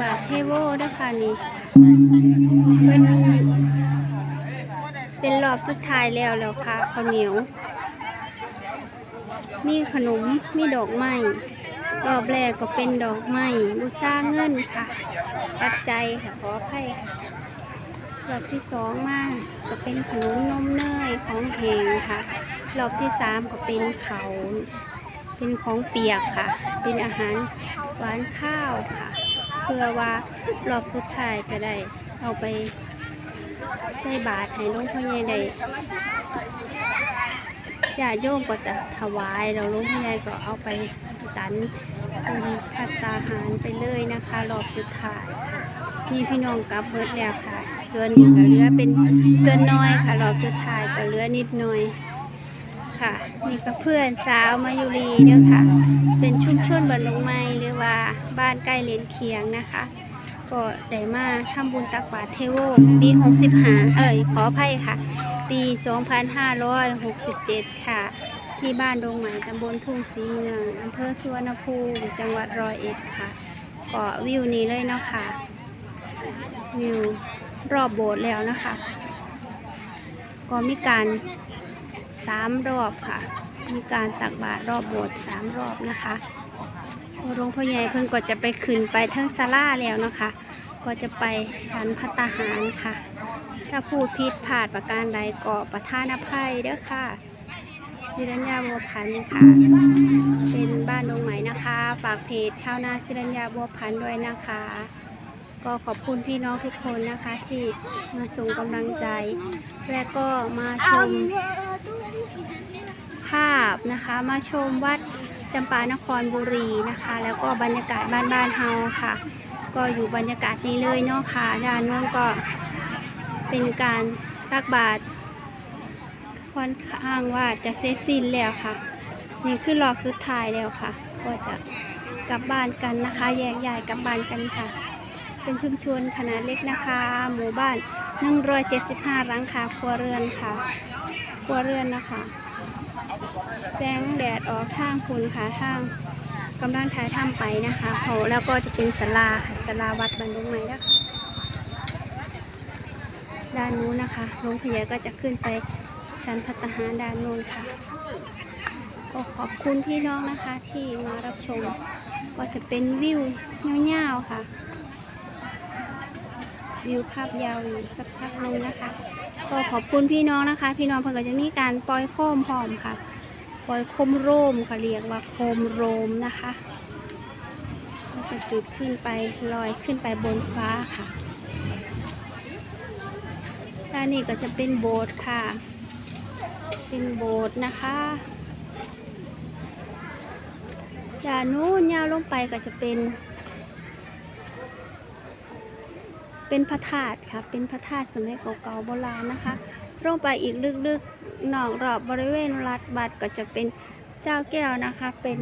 บาทเทโวด้วยค่ะนี่เป็นเป็นรอบสุดท้ายแล้วแล้วค่ะข้าวเหนียว มีขนมมีดอกไม้รอบแรกก็เป็นดอกไม้บูชาเงินค่ะปัจจัยค่ะขออภัยค่ะรอบที่สองมากก็เป็นขนมนมเนยของแห้งค่ะ รอบที่สามก็เป็นเขาเป็นของเปียกค่ะ เป็นอาหารหวานข้าวค่ะ พื่อว่ารอบสุดท้ายจะได้เอาไปใส่บาตรให้หลวงพ่อใหญ่ได้ญาโยมก็จะถวายเราหลวงพ่อใหญ่ก็เอาไปสันเป็นพัตตาหารไปเลยนะคะ รอบสุดท้ายค่ะมีพี่น้องกลับเบิดแล้วค่ะส่วนนี้ก็เหลือเป็นส่วนน้อยค่ะ รอบสุดท้ายก็เหลือนิดหน่อย ค่ะนี่ก็เพื่อนสาวมายุรีเด้อค่ะ เป็นชุมชนบ้านลงไม้หรือว่าบ้านใกล้เลนเคียงนะคะ ก็ได้มาทำบุญตักบาตรเทโวปี65เอ่ยขออภัยค่ะ ปี 2567 ค่ะ ที่บ้านดงใหม่ตำบลทุ่งสีเมืองอำเภอสุวรรณภูมิจังหวัดร้อยเอ็ดค่ะก็วิวนี้เลยเนาะค่ะ วิวรอบโบสถ์แล้วนะคะ ก็มีการ สามรอบค่ะ มีการตักบาตรรอบโบสถ์สามรอบนะคะหลวงพ่อใหญ่เพิ่งก็จะไปขึ้นไปทั้งศาลาแล้วนะคะ ก็จะไปชั้นพัตาหารค่ะ ถ้าพูดผิดพลาดประการใดก็ประทานอภัยเด้อค่ะศิรัญญาบัวพันธ์ค่ะ เป็นบ้านดงไหมนะคะ ฝากเพจชาวนาศิรัญญาบัวพันธ์ด้วยนะคะ ก็ขอบคุณพี่น้องทุกคนนะคะที่มาส่งกำลังใจ และก็มาชม ภาพนะคะ มาชมวัดจำปานครบุรีนะคะ แล้วก็บรรยากาศบ้านๆเฮาค่ะ ก็อยู่บรรยากาศนี้เลยเนาะค่ะด้านโน้นก็เป็นการตักบาตรค่อนข้างว่าจะเสร็จสิ้นแล้วค่ะ นี่คือรอบสุดท้ายแล้วค่ะ ก็จะกลับบ้านกันนะคะ แยกย้ายกลับบ้านกันค่ะ เป็นชุมชนขนาดเล็กนะคะ หมู่บ้าน 175หลังคาครัวเรือนค่ะ ครัวเรือนนะคะ แสงแดดออกทางคุณค่ะทางกำลังถ่ายทำไปนะคะเขาแล้วก็จะเป็นศาลาค่ะศาลาวัดบรรลุงใหมนะคะด้านนู้นนะคะโรงพยาก็จะขึ้นไปชั้นพัตตาหารด้านนู้นค่ะ ก็ขอบคุณพี่น้องนะคะที่มารับชม ก็จะเป็นวิวเงาวๆค่ะ วิวภาพยาวอยู่สักพักนึงนะคะ ก็ขอบคุณพี่น้องนะคะ พี่น้องเพิ่นก็จะมีการปล่อยโคมพร้อมค่ะ ปล่อยโคมโรมค่ะเรียกว่าโคมโรมนะคะก็จะจุดขึ้นไปลอยขึ้นไปบนฟ้าค่ะด้านนี้ก็จะเป็นโบสถ์ค่ะ เป็นโบสถ์นะคะด้านนู้นยาวลงไปก็จะเป็น เป็นพระธาตุค่ะ เป็นพระธาตุสมัยเก่าๆโบราณนะคะลงไปอีกลึกๆนอกรอบบริเวณรัฐบัตรก็จะเป็นเจ้าแก้วนะคะ เป็น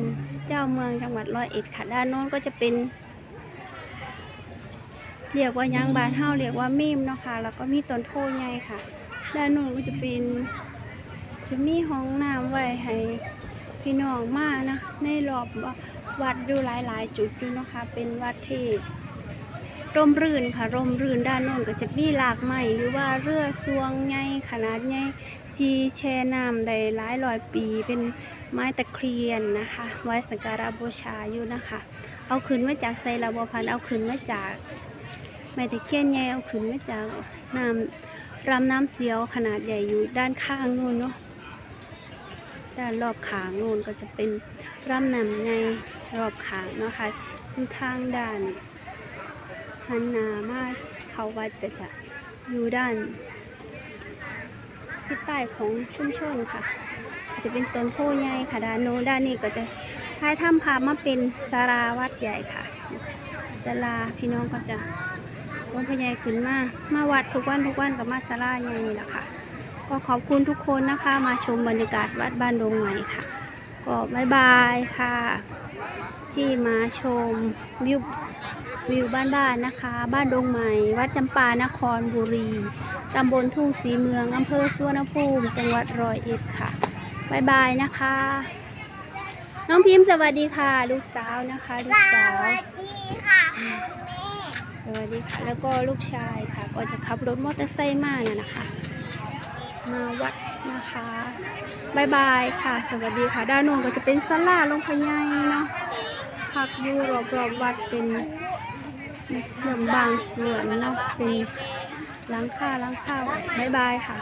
เจ้าเมืองจังหวัดร้อยเอ็ดค่ะ ด้านโน้นก็จะเป็น เรียกว่ายังบานเฮาเรียกว่ามีมเนาะค่ะแล้วก็มีต้นโพใหญ่ค่ะ ด้านโน้นก็จะเป็นจะมีห้องน้ำไว้ให้พี่น้องมานะ ในรอบวัดอยู่หลายๆ จุดอยู่นะคะ เป็นวัดที่ ร่มรื่นค่ะร่มรื่นด้านโน้นก็จะมีหลากไม้หรือว่าเรือซวงใหญ่ขนาดใหญ่ที่แช่น้ำได้หลายร้อยปี เป็นไม้ตะเคียนนะคะ ไว้สักการะบูชาอยู่นะคะ เอาขึ้นมาจากไซราบพันเอาขึ้นมาจากไม้ตะเคียนใหญ่เอาขึ้นมาจากน้ำรำน้ำเสียวขนาดใหญ่อยู่ด้านข้างนู่นเนาะด้านรอบขางนู่นก็จะเป็นรำน้ำในรอบขางเนาะค่ะทางด้าน หันนามาเขาวัดก็จะอยู่ด้านทิศใต้ของชุมชนค่ะ จะเป็นต้นโพใหญ่ค่ะด้านโน้นด้านนี้ก็จะท้ายถ้ำพามาเป็นสาราวัดใหญ่ค่ะศาลาพี่น้องก็จะหลวงพ่อใหญ่ขึ้นมา มาวัดทุกวันทุกวันกับมาศาลาใหญ่นี่แหละค่ะ ก็ขอบคุณทุกคนนะคะ มาชมบรรยากาศวัดบ้านดงใหม่ค่ะ ก็บายบายค่ะ ที่มาชมวิววิวบ้านๆนะคะ บ้านดงใหม่ วัดจำปานครบุรี ตำบลทุ่งสีเมือง อำเภอสุวรรณภูมิ จังหวัดร้อยเอ็ดค่ะบายบายนะคะ น้องพิมพ์สวัสดีค่ะ ลูกสาวนะคะลูกสาววัสดีค่ะคุณแม่วัสดีค่ะ แล้วก็ลูกชายค่ะ ก็จะขับรถมอเตอร์ไซค์มาน่ะนะคะ มาวัด นะคะบายบายค่ะ สวัสดีค่ะ ด้านนู้นก็จะเป็นสลาลงพญายเนาะพักอยู่รอบๆวัดเป็นเรื่องบางส่วนเนาะเป็นหลังคาหลังคาวบายบายค่ะ